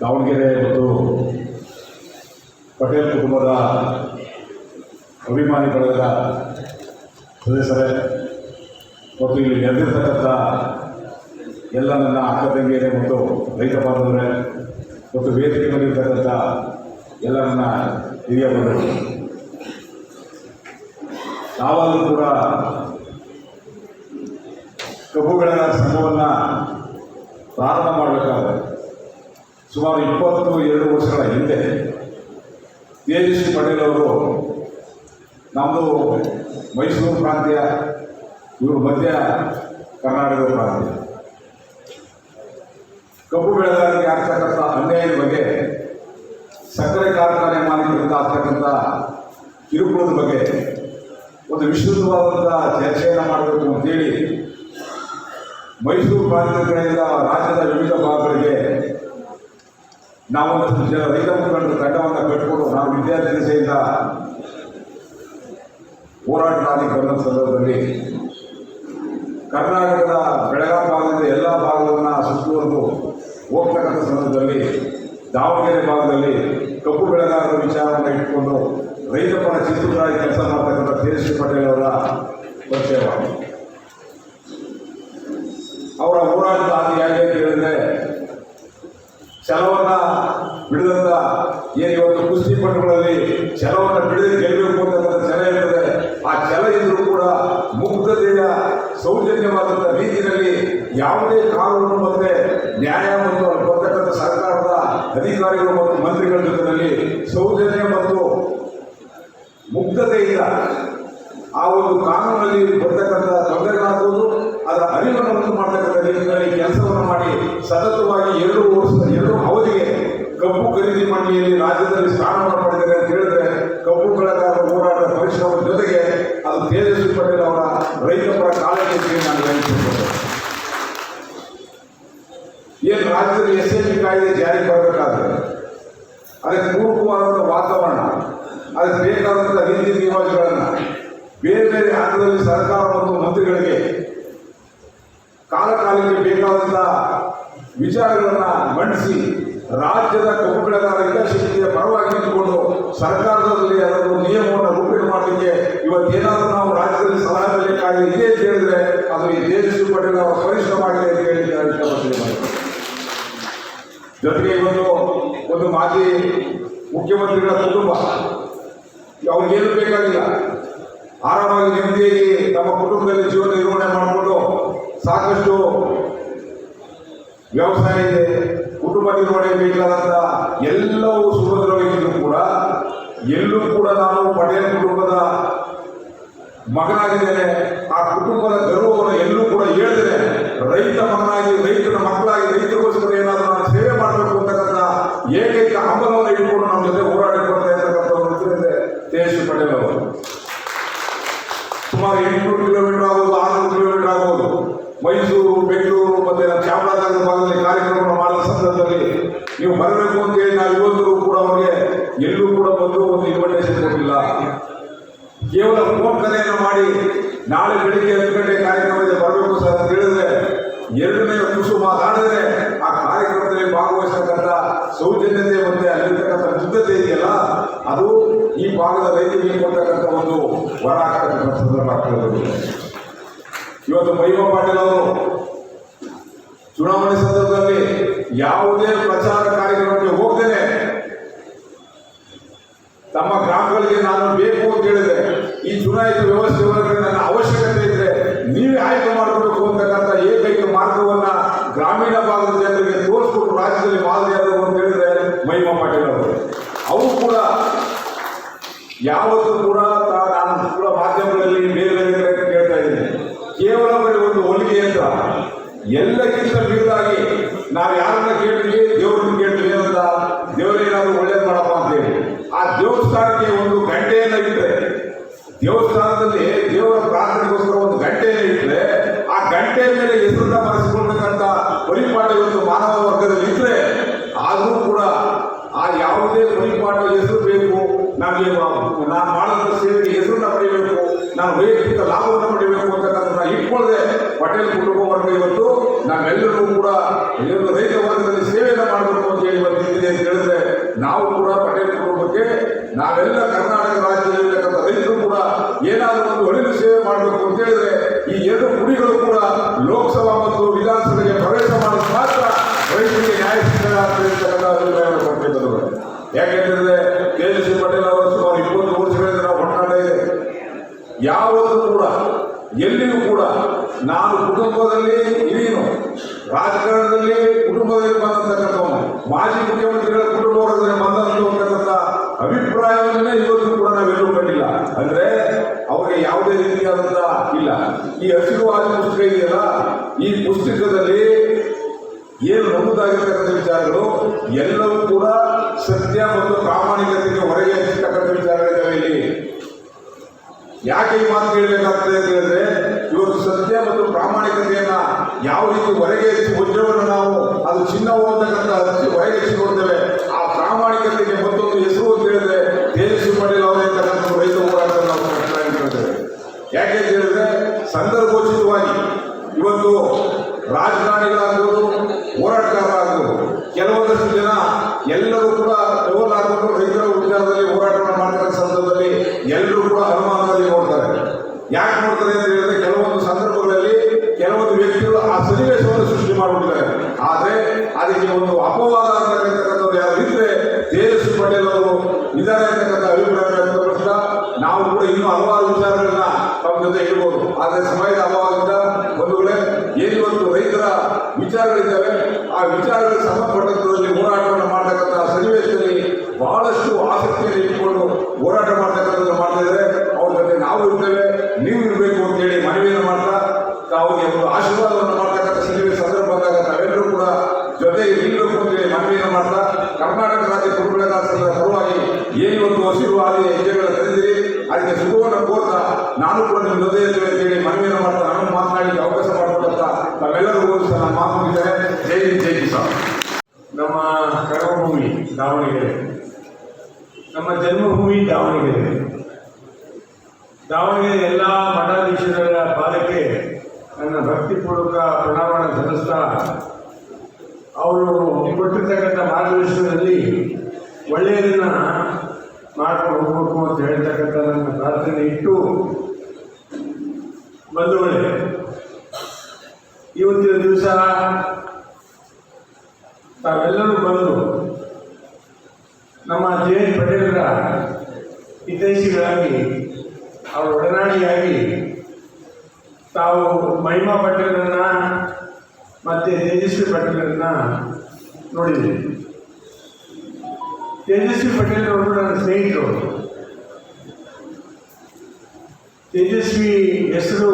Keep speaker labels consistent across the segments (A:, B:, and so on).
A: ದಾವಣಗೆರೆ ಮತ್ತು ಪಟೇಲ್ ಕುಟುಂಬದ ಅಭಿಮಾನಿ ಬಳಗದ ಸದಸ್ಯರೇ, ಮತ್ತು ಇಲ್ಲಿ ನೆರೆದಿರ್ತಕ್ಕಂಥ ಎಲ್ಲ ನನ್ನ ಅಕ್ಕ ತಂಗಿಯರೇ ಮತ್ತು ರೈತ ಬಾಂಧವರೇ, ಮತ್ತು ವೇದಿಕೆ ಮೇಲಿರ್ತಕ್ಕಂಥ ಎಲ್ಲ ನನ್ನ ಹಿರಿಯ ಬಂಧುಗಳು. ನಾವಾದರೂ ಕೂಡ ಕಬ್ಬುಗಳ ಸಂಘವನ್ನು ಪ್ರಾರಂಭ ಮಾಡಬೇಕಾದ್ರೆ ಸುಮಾರು ಇಪ್ಪತ್ತು, ಎರಡು ವರ್ಷಗಳ ಹಿಂದೆ ತೇಜಸ್ವಿ ಪಟೇಲ್ ಅವರು ನಮ್ಮದು ಮೈಸೂರು ಪ್ರಾಂತ್ಯ, ಇವರು ಮಧ್ಯ ಕರ್ನಾಟಕದ ಪ್ರಾಂತ್ಯ. ಕಬ್ಬು ಬೆಳೆಗಾರರಿಗೆ ಆಗ್ತಕ್ಕಂಥ ಅನ್ಯಾಯದ ಬಗ್ಗೆ, ಸಕ್ಕರೆ ಕಾರ್ಖಾನೆ ಮಾಲೀಕರಿಂದ ಆಗ್ತಕ್ಕಂಥ ಕಿರುಕುಳದ ಬಗ್ಗೆ ಒಂದು ವಿಶುದ್ಧವಾದಂಥ ಚರ್ಚೆಯನ್ನು ಮಾಡಬೇಕು ಅಂತೇಳಿ ಮೈಸೂರು ಪ್ರಾಂತ್ಯದ ಕಡೆಯಿಂದ ರಾಜ್ಯದ ವಿವಿಧ ಭಾಗಗಳಿಗೆ ನಾವೊಂದಷ್ಟು ಜನ ರೈತ ಮುಖಂಡರ ತಂಡವನ್ನು ಕಟ್ಟಿಕೊಂಡು ನಾವು ವಿದ್ಯಾರ್ಥಿ ಹೋರಾಟ ಮಾಡಿ ಬಂದ ಸಂದರ್ಭದಲ್ಲಿ ಕರ್ನಾಟಕದ ಬೆಳಗಾವಿ ಭಾಗದಿಂದ ಎಲ್ಲ ಭಾಗವನ್ನು ಸುತ್ತುವರೆದು ಹೋಗ್ತಕ್ಕಂಥ ಸಂದರ್ಭದಲ್ಲಿ ದಾವಣಗೆರೆ ಭಾಗದಲ್ಲಿ ಕಬ್ಬು ಬೆಳೆಗಾರರ ವಿಚಾರವನ್ನು ಇಟ್ಕೊಂಡು ರೈತ ಪರ ಚಿತ್ರರಾಗಿ ಕೆಲಸ ಮಾಡ್ತಕ್ಕಂಥ ತೇಜಸ್ವಿ ಪಟೇಲ್ ಅವರ ಪರಿಚಯವಾಗಿದೆ ಅವರ ಹೋರಾಟದ ಹಾದಿ ಹೇಗೆ ಅಂತ ಹೇಳಿದ್ರೆ ಛಲವನ್ನ ಬಿಡದಂತ ಏನು ಇವತ್ತು ಕುಸ್ತಿ ಪಟುಗಳಲ್ಲಿ ಛಲವನ್ನ ಬಿಡದೆ ಗೆಲ್ಲಬೇಕು ಅಂತಕ್ಕಂಥ ಛಲ ಇರ್ತದೆ ಆ ಛಲ ಇದ್ರೂ ಕೂಡ ಮುಕ್ತತೆಯ ಸೌಜನ್ಯವಾದಂಥ ರೀತಿಯಲ್ಲಿ ಯಾವುದೇ ಕಾನೂನು ಮತ್ತೆ ನ್ಯಾಯ ಮತ್ತು ಅಲ್ಲಿ ಬರ್ತಕ್ಕಂಥ ಸರ್ಕಾರದ ಅಧಿಕಾರಿಗಳು ಮತ್ತು ಮಂತ್ರಿಗಳ ಜೊತೆಯಲ್ಲಿ ಸೌಜನ್ಯ ಮತ್ತು ಮುಕ್ತತೆಯಿಂದ ಆ ಒಂದು ಕಾನೂನಲ್ಲಿ ಬರ್ತಕ್ಕಂಥ ತೊಂದರೆಗಳಾಗುವುದು ಅದರ ಅರಿವನ್ನು ಮಾಡ್ತಕ್ಕಂಥ ನಿಟ್ಟಿನಲ್ಲಿ ಕೆಲಸವನ್ನು ಮಾಡಿ ಸತತವಾಗಿ ಎರಡು ವರ್ಷ, ಎರಡು ಅವಧಿಗೆ ಕಬ್ಬು ಖರೀದಿ ಮಂಡಳಿಯಲ್ಲಿ ರಾಜ್ಯದಲ್ಲಿ ಸ್ಥಾನವನ್ನು ಪಡೆದಿದೆ ಅಂತ ಹೇಳಿದ್ರೆ ಕಬ್ಬು ಬೆಳೆಗಾರರ ಹೋರಾಟ ಪರಿಶ್ರಮದ ಜೊತೆಗೆ ಅದು ತೇಜಸ್ವಿ ಪಟೇಲ್ ಅವರ ರೈತ ಪರ ಕಾಲಕ್ಕೆ ನಾನು ಹೇಳಿದ್ದೇನೆ ಏನು ರಾಜ್ಯದಲ್ಲಿ ಎಸ್ ಎಲ್ ಪಿ ಕಾಯ್ದೆ ಜಾರಿಗೆ ಬರಬೇಕಾದ್ರೆ ಅದಕ್ಕೆ ಪೂರಕವಾದಂಥ ವಾತಾವರಣ, ಅದಕ್ಕೆ ಬೇಕಾದಂಥ ರೀತಿ ರಿವಾಜುಗಳನ್ನು ಬೇರೆ ಬೇರೆ ಹಂತದಲ್ಲಿ ಸರ್ಕಾರ ಮತ್ತು ಮಂತ್ರಿಗಳಿಗೆ ಕಾಲ ಕಾಲಕ್ಕೆ ಬೇಕಾದಂಥ ವಿಚಾರಗಳನ್ನು ಮಂಡಿಸಿ ರಾಜ್ಯದ ಕಬ್ಬು ಬೆಳೆಗಾರ ಪರವಾಗಿ ನಿಂತುಕೊಂಡು ಸರ್ಕಾರದಲ್ಲಿ ಅದನ್ನು ನಿಯಮವನ್ನು ರೂಪಣೆ ಮಾಡಲಿಕ್ಕೆ ಇವತ್ತೇನಾದರೂ ನಾವು ರಾಜ್ಯದಲ್ಲಿ ಸಲಹೆ ಬೇಕಾಗಿದೆ ಇದೆ ಅಂತ ಅದು ಈ ತೇಜಸ್ವಿ ಪಟೇಲ್ ಪರಿಶ್ರಮ ಆಗಿದೆ ಅಂತ ಹೇಳಿ ಇಷ್ಟಪಡ್ತೀನಿ ಜೊತೆಗೆ ಇವತ್ತು ಒಂದು ಮಾಜಿ ಮುಖ್ಯಮಂತ್ರಿಗಳ ಕುಟುಂಬ. ಅವ್ರಿಗೇನು ಬೇಕಾಗಿಲ್ಲ. ಆರಾಮಾಗಿ ನೆಮ್ಮದಿಯಾಗಿ ತಮ್ಮ ಕುಟುಂಬದಲ್ಲಿ ಜೀವನ ನಿರ್ವಹಣೆ ಮಾಡಿಕೊಂಡು ಸಾಕಷ್ಟು ವ್ಯವಸಾಯ ಇದೆ, ಕುಟುಂಬ ನಿರ್ವಹಣೆ ಬೇಕಾದಂಥ ಎಲ್ಲವೂ ಸುಭದ್ರವಾಗಿದ್ದರೂ ಕೂಡ ಎಲ್ಲೂ ಕೂಡ ನಾನು ಪಟೇಲ್ ಕುಟುಂಬದ ಮಗನಾಗಿದ್ದೇನೆ. ಆ ಕುಟುಂಬದ ಗರ್ವವನ್ನು ಎಲ್ಲೂ ಕೂಡ ಹೇಳ್ತೇನೆ. ರೈತ ಮಗನಾಗಿ, ರೈತನ ಮಕ್ಕಳಾಗಿ ರೈತರಿಗೋಸ್ಕರ ಏನಾದರೂ ನಾನು ಸೇವೆ ಮಾಡಬೇಕು ಅಂತಕ್ಕಂಥ ಏಕೈಕ ಹಂಬಲವನ್ನು ಇಟ್ಕೊಂಡು ನಮ್ಮ ಜೊತೆ ಹೋರಾಟಕ್ಕೆ ಬರ್ತಾ ಇರ್ತಕ್ಕಂಥ ವ್ಯಕ್ತಿ ತೇಜಸ್ವಿ ಪಟೇಲ್ ಅವರು ಸುಮಾರು ಎಂಟುನೂರು ಕಿಲೋಮೀಟರ್ ಆಗ್ಬೋದು ಆರುನೂರು ಕಿಲೋಮೀಟರ್ ಆಗ್ಬೋದು ಮೈಸೂರು ಬೆಂಗಳೂರು ಮತ್ತೆ ಚಾಮರಾಜನಗರ ಭಾಗದಲ್ಲಿ ಕಾರ್ಯಕ್ರಮ ಮಾಡಿದ ಸಂದರ್ಭದಲ್ಲಿ ನೀವು ಬರಬೇಕು ಅಂತೇಳಿ ನಾವು ಇವತ್ತು ಕೂಡ ಅವರಿಗೆ ಎಲ್ಲೂ ಕೂಡ ಬಂದು ಒಂದು ಇನ್ವಿಟೇಷನ್ ಕೊಟ್ಟಿಲ್ಲ ಕೇವಲ ಫೋನ್ ಕರೆಯನ್ನು ಮಾಡಿ ನಾಳೆ ಬೆಳಿಗ್ಗೆ ಹತ್ತು ಗಂಟೆ ಕಾರ್ಯಕ್ರಮಕ್ಕೆ ಬರಬೇಕು ಸರ್ ಅಂತ ಹೇಳಿದ್ರೆ ಎರಡನೇ ತುಸು ಮಾತಾಡಿದ್ರೆ ಆ ಕಾರ್ಯಕ್ರಮದಲ್ಲಿ ಭಾಗವಹಿಸತಕ್ಕಂಥ ಸೌಜನ್ಯತೆ ಮತ್ತೆ ಅಲ್ಲಿರ್ತಕ್ಕಂಥ ಶುದ್ಧತೆ ಇದೆಯಲ್ಲ, ಅದು ಈ ಭಾಗದ ರೈತರಿಗೆ ಕೊಡ್ತಕ್ಕಂಥ ಒಂದು ವರ ಆಗ್ತಕ್ಕಂಥ ಸಂದರ್ಭ ಆಗ್ತದೆ ಇವತ್ತು ಮೈವ ಪಾಟೀಲ್ ಅವರು ಚುನಾವಣೆ ಸಂದರ್ಭದಲ್ಲಿ ಯಾವುದೇ ಪ್ರಚಾರ ಕಾರ್ಯಕ್ರಮಕ್ಕೆ ಹೋಗ್ತೇನೆ ತಮ್ಮ ಗ್ರಾಮಗಳಿಗೆ ನಾನು ಬೇಕು ಅಂತ ಹೇಳಿದ್ರೆ ಈ ಚುನಾಯಿತ ವ್ಯವಸ್ಥೆ ಒಳಗಡೆ ನನ್ನ ಅವಶ್ಯಕತೆ ಇದ್ರೆ ನೀವೇ ಆಯ್ಕೆ ಮಾಡಬೇಕು ಅಂತಕ್ಕಂಥ ಏಕೈಕ ಮಾರ್ಗವನ್ನ ಗ್ರಾಮೀಣ ಭಾಗದ ಜನರಿಗೆ ತೋರಿಸ್ಕೊಟ್ಟು ರಾಜ್ಯದಲ್ಲಿ ಮಾದರಿಯಾದವು ಅಂತ ಹೇಳಿದ್ರೆ ಮಹಿಮಾ ಪಾಟೀಲ್ ಅವರು ಅವರು ಕೂಡ ಯಾವತ್ತೂ ಕೂಡ ತಾ- ನಾನು ಕೂಡ ಮಾಧ್ಯಮಗಳಲ್ಲಿ ಬೇರೆ ಬೇರೆ ಕಡೆ ಕೇಳ್ತಾ ಇದ್ದೀನಿ ಕೇವಲ ಬರೀ ಒಂದು ಹೊಲಿಗೆ ಅಂತ ಎಲ್ಲಕ್ಕಿಂತ ಮಿಗಿಲಾಗಿ ನಾವು ಯಾರನ್ನ ಕೇಳ್ತೀವಿ ದೇವ್ರನ್ನ ಕೇಳ್ತೀವಿ ಅಂತ ದೇವರೇನಾದ್ರು ಒಳ್ಳೇದು ಮಾಡಪ್ಪ ಅಂತೇಳಿ. ಆ ದೇವಸ್ಥಾನಕ್ಕೆ ಒಂದು ಗಂಟೆಯನ್ನ ಇಟ್ಟರೆ ದೇವಸ್ಥಾನದಲ್ಲಿ ದೇವರ ಪ್ರಾರ್ಥನೆಗೋಸ್ಕರ ಒಂದು ಗಂಟೆಯನ್ನ ಇಟ್ಟರೆ ಆ ಗಂಟೆ ಮೇಲೆ ಹೆಸರನ್ನ ಬರೆಸಿಕೊಳ್ತಕ್ಕಂಥ ಪರಿಪಾಠ ಒಂದು ಮಾನವ ವರ್ಗದಲ್ಲಿ ಇದ್ರೆ ಆದರೂ ಕೂಡ ಆ ಯಾವುದೇ ಪರಿಪಾಠ ಹೆಸರು ಬೇಕು, ನಮಗೆ ನಾನು ಮಾಡಿದ ಸೇವೆಗೆ ಹೆಸರನ್ನ ಪಡಿಬೇಕು, ನಾನು ವೈಯಕ್ತಿಕ ಲಾಭವನ್ನು ಪಡಿಬೇಕು ಅಂತಕ್ಕಂಥ ಇಟ್ಕೊಳ್ಳದೆ ಪಟೇಲ್ ಕುಟುಂಬ ವರ್ಗ ಇವತ್ತು ನಾವೆಲ್ಲರೂ ಕೂಡ ಏನು ರೈತ ವರ್ಗದಲ್ಲಿ ಸೇವೆಯನ್ನು ಮಾಡಬೇಕು ಅಂತ ಹೇಳಿ ಬಂದಿದ್ದೀನಿ ಅಂತ ಹೇಳಿದ್ರೆ ನಾವು ಕೂಡ ಇವತ್ತು ಕುಟುಂಬಕ್ಕೆ, ನಾವೆಲ್ಲ ಕರ್ನಾಟಕ ರಾಜ್ಯದಲ್ಲಿರ್ತಕ್ಕಂಥ ರೈತರು ಕೂಡ ಏನಾದರೂ ಒಂದು ಒಳಿಲು ಸೇವೆ ಮಾಡಬೇಕು ಅಂತ ಹೇಳಿದ್ರೆ ಈ ಎರಡು ಗುಡಿಗಳು ಕೂಡ ಲೋಕಸಭಾ ಮತ್ತು ವಿಧಾನಸಭೆಗೆ ಪ್ರವೇಶ ಮಾಡೋದು ಮಾತ್ರ ರೈತರಿಗೆ ನ್ಯಾಯ ಯಾಕೆಂದ್ರೆ ತೇಜಸ್ವಿ ಪಟೇಲ್ ಅವರು ಸುಮಾರು ಇಪ್ಪತ್ತು ವರ್ಷಗಳಿಂದ ನಾವು ಒಟ್ಟಾಟ ಇದೆ. ಯಾವತ್ತೂ ಕೂಡ ಎಲ್ಲಿಯೂ ಕೂಡ ನಾನು ಕುಟುಂಬದಲ್ಲಿ ಇದೀನು ರಾಜಕಾರಣದಲ್ಲಿ ಕುಟುಂಬದಲ್ಲಿ ಬಂದಂತಕ್ಕಂಥವನು ಮಾಜಿ ಮುಖ್ಯಮಂತ್ರಿಗಳ ಕುಟುಂಬ ಬಂದಂತಕ್ಕಂಥ ಅಭಿಪ್ರಾಯವನ್ನೇ ಇವತ್ತು ಕೂಡ ನಾವೆಲ್ಲೂ ಕಂಡಿಲ್ಲ. ಅಂದ್ರೆ ಅವರಿಗೆ ಯಾವುದೇ ರೀತಿಯಾದಂತ ಇಲ್ಲ. ಈ ಹಸಿರುವಾದ ಪುಸ್ತಕ ಇದೆಯಲ್ಲ ಈ ಪುಸ್ತಕದಲ್ಲಿ ಏನು ನಂಬುದಾಗಿರ್ತಕ್ಕಂಥ ವಿಚಾರಗಳು, ಎಲ್ಲವೂ ಕೂಡ ಸತ್ಯ ಮತ್ತು ಪ್ರಾಮಾಣಿಕತೆಗೆ ಹೊರಗೆ ಹಚ್ಚತಕ್ಕಂಥ ವಿಚಾರಗಳಿದ್ದಾವೆ ಇಲ್ಲಿ ಯಾಕೆ ಈ ಮಾತು ಕೇಳಬೇಕಾಗ್ತದೆ ಅಂತ ಹೇಳಿದ್ರೆ, ಇವತ್ತು ಸತ್ಯ ಮತ್ತು ಪ್ರಾಮಾಣಿಕತೆಯನ್ನ ಯಾವ ರೀತಿ ಹೊರಗೆ ಹೆಚ್ಚಿ ನಾವು, ಅದು ಚಿನ್ನವು ಅಂತಕ್ಕಂಥ ಹಚ್ಚಿ ಹೊರಗೆ ಹೆಚ್ಚಿ ನೋಡ್ತೇವೆ. ಆ ಪ್ರಾಮಾಣಿಕತೆಗೆ ಮತ್ತೊಂದು ಹೆಸರು ಅಂತ ಹೇಳಿದ್ರೆ, ತೇಜಸ್ವಿ ಪಟೇಲ್ ಅವರೇ ಅಂತಕ್ಕಂಥ ರೈತ ಹೋರಾಟ ನಾವು ಹೇಳ್ತೇವೆ ಯಾಕೆ ಅಂತ ಹೇಳಿದ್ರೆ, ಸಂದರ್ಭೋಚಿತವಾಗಿ ಇವತ್ತು ರಾಜಕಾರಣಿಗಳಾಗ್ಬೋದು, ಹೋರಾಟಗಾರರಾಗ್ಬೋದು, ಕೆಲವೊಂದಷ್ಟು ಜನ ಎಲ್ಲರೂ ಕೂಡ ಯಾಕೆ ನೋಡ್ತಾರೆ ಅಂತ ಹೇಳಿದ್ರೆ ಕೆಲವೊಂದು ಸಂದರ್ಭಗಳಲ್ಲಿ ಕೆಲವೊಂದು ವ್ಯಕ್ತಿಗಳು ಆ ಸನ್ನಿವೇಶವನ್ನು ಸೃಷ್ಟಿ ಮಾಡಿಬಿಟ್ಟಿದ್ದಾರೆ. ಆದ್ರೆ ಅದಕ್ಕೆ ಒಂದು ಅಪವಾದ ಅಂತಕ್ಕಂಥದ್ದು ಯಾರು ಇದ್ರೆ ತೇಜಸ್ವಿ ಪಟೇಲ್ ಅವರು ಇದ್ದಾರೆ ಅಂತಕ್ಕಂಥ ಅಭಿಪ್ರಾಯ ನಾವು ಕೂಡ ಇನ್ನೂ ಹಲವಾರು ವಿಚಾರಗಳನ್ನ ತಮ್ಮ ಜೊತೆ ಹೇಳ್ಬೋದು. ಆದರೆ ಸಮಯದ ಅಭಾವದಿಂದ ಬಂಧುಗಳೇ, ಏನಿವತ್ತು ರೈತರ ವಿಚಾರಗಳಿದ್ದಾವೆ, ಆ ವಿಚಾರಗಳಿಗೆ ಸಂಬಂಧಪಟ್ಟಂತದಲ್ಲಿ ಹೋರಾಟವನ್ನು ಮಾಡ್ತಕ್ಕಂಥ ಸನ್ನಿವೇಶದಲ್ಲಿ ಬಹಳಷ್ಟು ಆಸಕ್ತಿಯನ್ನು ಇಟ್ಟುಕೊಂಡು ಹೋರಾಟ ಮಾಡ್ತಕ್ಕಂಥದ್ದು ಮಾಡ್ತಾ ಇದ್ದಾರೆ ಅವ್ರ ಜೊತೆ ನಾವು ಇರ್ತೇವೆ ನೀವು ಇರಬೇಕು ಅಂತೇಳಿ ಮನವಿಯನ್ನು ಮಾಡ್ತಾ ತಾವಿಗೆ ಒಂದು ಆಶೀರ್ವಾದವನ್ನು ಮಾಡ್ತಕ್ಕಂಥ ಸನ್ನಿವೇಶ ಸಂದರ್ಭ ಬಂದಾಗ ತಾವೆಲ್ಲರೂ ಕೂಡ ಜೊತೆಗೆ ನಿಲ್ಲಬೇಕು ಅಂತೇಳಿ ಮನವಿಯನ್ನು ಮಾಡ್ತಾ ಕರ್ನಾಟಕ ರಾಜ್ಯ ಕುಟುಂಬದ ಸಂಘದ ಪರವಾಗಿ ಏನಿವತ್ತು ಹಸಿರು ಆದಿ ಹೆಜ್ಜೆಗಳ ತಂದಿರಿ ಅದಕ್ಕೆ ಶುಭವನ್ನು ಕೋರ್ತಾ ನಾನು ಕೂಡ ನಿಮ್ಮ ಜೊತೆ ಇರ್ತೇವೆ ಅಂತೇಳಿ ಮನವಿಯನ್ನು ಮಾಡ್ತಾ ನಾನು ಮಾತನಾಡಲಿಕ್ಕೆ ಅವಕಾಶ ತಾವೆಲ್ಲರಿಗೂ ಸಹ ನಾನು ಮಾತು ಮುಗಿದ್ದೇನೆ ಜೈ ಜೈ ಕಿಸಾನ್.
B: ನಮ್ಮ ಕರ್ಮಭೂಮಿ ದಾವಣಗೆರೆ. ನಮ್ಮ ಜನ್ಮಭೂಮಿ ದಾವಣಗೆರೆ. ದಾವಣಗೆರೆ ಎಲ್ಲ ಮಠಾಧೀಶರ ಪಾದಕ್ಕೆ ನನ್ನ ಭಕ್ತಿಪೂರ್ವಕ ಪ್ರಣಾಮವನ್ನು ಸಲ್ಲಿಸ್ತಾ, ಅವರು ಕೊಟ್ಟಿರ್ತಕ್ಕಂಥ ಮಾರ್ಗದರ್ಶನದಲ್ಲಿ ಒಳ್ಳೆಯದನ್ನ ಮಾಡ್ಕೊಂಡು ಹೋಗಬೇಕು ಅಂತ ಹೇಳ್ತಕ್ಕಂಥ ನನ್ನ ಪ್ರಾರ್ಥನೆ ಇಟ್ಟು ಬಂಧುಗಳೇ ಇವತ್ತಿನ ದಿವಸ ತಾವೆಲ್ಲರೂ ಬಂದು ನಮ್ಮ ಜೆ ಎನ್ ಪಟೇಲರ ಹಿತೈಷಿಗಳಾಗಿ, ಅವರ ಒಡನಾಡಿಯಾಗಿ ತಾವು ಮಹಿಮಾ ಪಟೇಲರನ್ನ ಮತ್ತು ತೇಜಸ್ವಿ ಪಟೇಲರನ್ನ ನೋಡಿದ್ದೀವಿ ತೇಜಸ್ವಿ ಪಟೇಲ್ ಅವರು ನನ್ನ ಸ್ನೇಹಿತರು. ತೇಜಸ್ವಿ ಹೆಸರು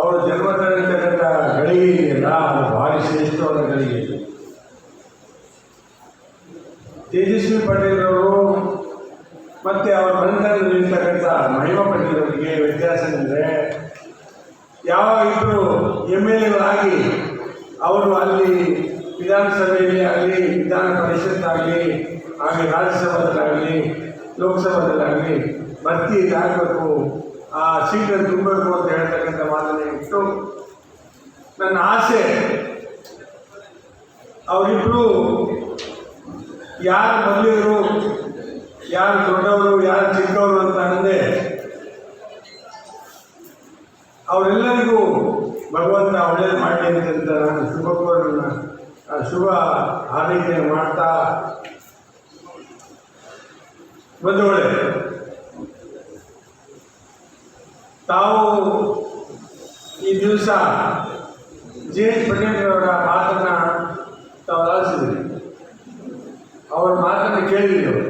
B: ಅವರು ಜನ್ಮ ತರತಕ್ಕಂಥ ಗಳಿಗೆ ಇದೆಯಲ್ಲ ಅದು ಭಾರಿ ಶ್ರೇಷ್ಠವಾದ ಗಳಿಗೆ ಇದೆ. ತೇಜಸ್ವಿ ಪಟೇಲ್ ಮತ್ತು ಅವರ ಮನೆಯಲ್ಲಿ ಮಹಿಮಾ ಪಟೇಲ್ ಅವರಿಗೆ ವ್ಯತ್ಯಾಸ ಅಂದರೆ ಯಾವ ಇಬ್ಬರು ಎಂ ಎಲ್ ಎಗಳಾಗಿ ಅವರು ಅಲ್ಲಿ ವಿಧಾನಸಭೆಯಲ್ಲಿ ಆಗಲಿ, ವಿಧಾನ ಪರಿಷತ್ ಆಗಲಿ ಹಾಗೆ ರಾಜ್ಯಸಭಾದಲ್ಲಾಗಲಿ, ಲೋಕಸಭಾದಲ್ಲಾಗಲಿ ಭರ್ತಿ ಆಗಬೇಕು ಆ ಸೀಟನ್ನು ತುಂಬಬೇಕು ಅಂತ ಹೇಳ್ತಕ್ಕಂಥ ವಾದನೆ ಇಟ್ಟು ನನ್ನ ಆಸೆ ಅವರಿಬ್ಬರು ಯಾರು ಮೊದಲಿಗರು ಯಾರು ದೊಡ್ಡವರು, ಯಾರು ಚಿಕ್ಕವರು ಅಂತ ಅಂದೆ ಅವರೆಲ್ಲರಿಗೂ ಭಗವಂತ ಒಳ್ಳೇದು ಮಾಡಲಿ ಅಂತ ನಾನು ಶುಭ ಶುಭ ಹಾರೈಕೆ ಮಾಡ್ತಾ ಬಂಧುಗಳೇ ತಾವು ಈ ದಿವಸ ಜಿ ಎಚ್ ಪಟೇಲ್ರವರ ಮಾತನ್ನು ತಾವು ಆಲಿಸಿದ್ರಿ. ಅವರ ಮಾತನ್ನು ಕೇಳಿದ್ರು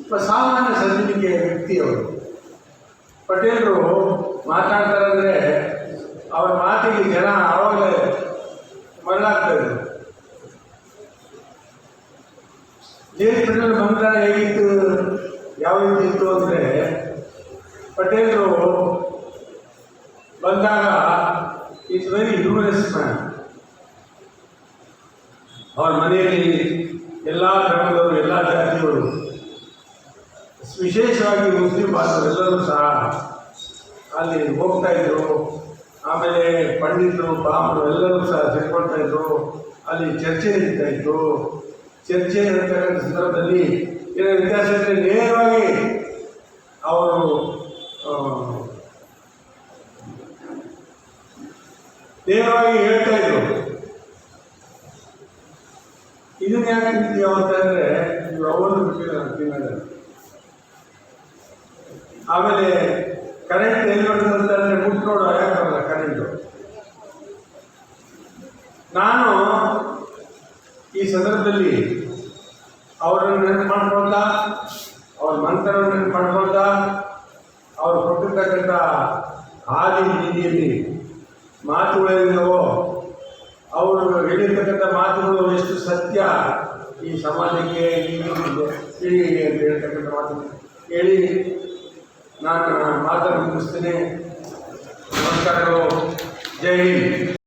B: ಒಬ್ಬ ಸಾಮಾನ್ಯ ಸಜ್ಜನಿಕೆ ವ್ಯಕ್ತಿಯವರು ಪಟೇಲರು ಮಾತಾಡ್ತಾರೆ ಅಂದರೆ ಅವರ ಮಾತಿಗೆ ಜನ ಆವಾಗಲೇ ಮರಳಾಗ್ತಾರೆ ಜಿ ಎಚ್ ಪಟೇಲ್ ಬಂದಾಗ ಹೇಗಿತ್ತು, ಯಾವ ರೀತಿ ಇತ್ತು ಅಂದರೆ ಪಟೇಲರು ಬಂದಾಗ ಇಟ್ಸ್ ವೆರಿ ಹ್ಯೂಮರಸ್ ಮ್ಯಾನ್ ಅವ್ರ ಮನೆಯಲ್ಲಿ ಎಲ್ಲ ಧರ್ಮದವರು, ಎಲ್ಲ ಜಾತಿಯವರು ವಿಶೇಷವಾಗಿ ಮುಸ್ಲಿಂ ಬಾಂಧವರೆಲ್ಲರೂ ಸಹ ಅಲ್ಲಿ ಹೋಗ್ತಾ ಇದ್ರು. ಆಮೇಲೆ ಪಂಡಿತರು, ಬ್ರಾಹ್ಮಣರು ಎಲ್ಲರೂ ಸಹ ಸೇರ್ಕೊಳ್ತಾ ಇದ್ರು. ಅಲ್ಲಿ ಚರ್ಚೆ ನಡೀತಾ ಇತ್ತು. ಚರ್ಚೆ ನಡೀತಕ್ಕಂಥ ಸಂದರ್ಭದಲ್ಲಿ ಏನೋ ವ್ಯತ್ಯಾಸ ಅಂದರೆ ನೇರವಾಗಿ ಅವರು ನೇರವಾಗಿ ಹೇಳ್ತಾ ಇದ್ರು. ಇದನ್ನ ಯಾಕೆ ತಿಂತೀವ ಅಂತಂದ್ರೆ ಇವ್ರು ಅವನು ತಿನ್ನ ಆಮೇಲೆ ಕರೆಂಟ್ ಎಲ್ಲಿ ಬರ್ತದೆ ಅಂತಂದ್ರೆ ಮುಟ್ಟು ನೋಡು ಯಾಕೆ ಬರಲ್ಲ ಕರೆಂಟು ನಾನು ಈ ಸಂದರ್ಭದಲ್ಲಿ ಅವರನ್ನು ನೆನಪು ಮಾಡ್ಕೊಳ್ತಾ, ಅವ್ರ ಮಂತ್ರವನ್ನು ನೆನಪು ಮಾಡ್ಕೊಳ್ತಾ, ಅವ್ರು ಕೊಟ್ಟಿರ್ತಕ್ಕಂಥ ಹಾದಿ ನೀತಿಯಲ್ಲಿ ಮಾತುಗಳೇನಿದವೋ ಅವರು ಹೇಳಿರ್ತಕ್ಕಂಥ ಮಾತುಗಳು ಎಷ್ಟು ಸತ್ಯ? ಈ ಸಮಾಜಕ್ಕೆ ಈ ಪೀಳಿಗೆಗೆ ಅಂತ ಹೇಳ್ತಕ್ಕಂಥ ಮಾತು ಹೇಳಿ, ನಾನು ಮಾತನ್ನು ಮುಗಿಸ್ತೇನೆ. ನಮಸ್ಕಾರಗಳು. ಜೈ ಹಿಂದ್.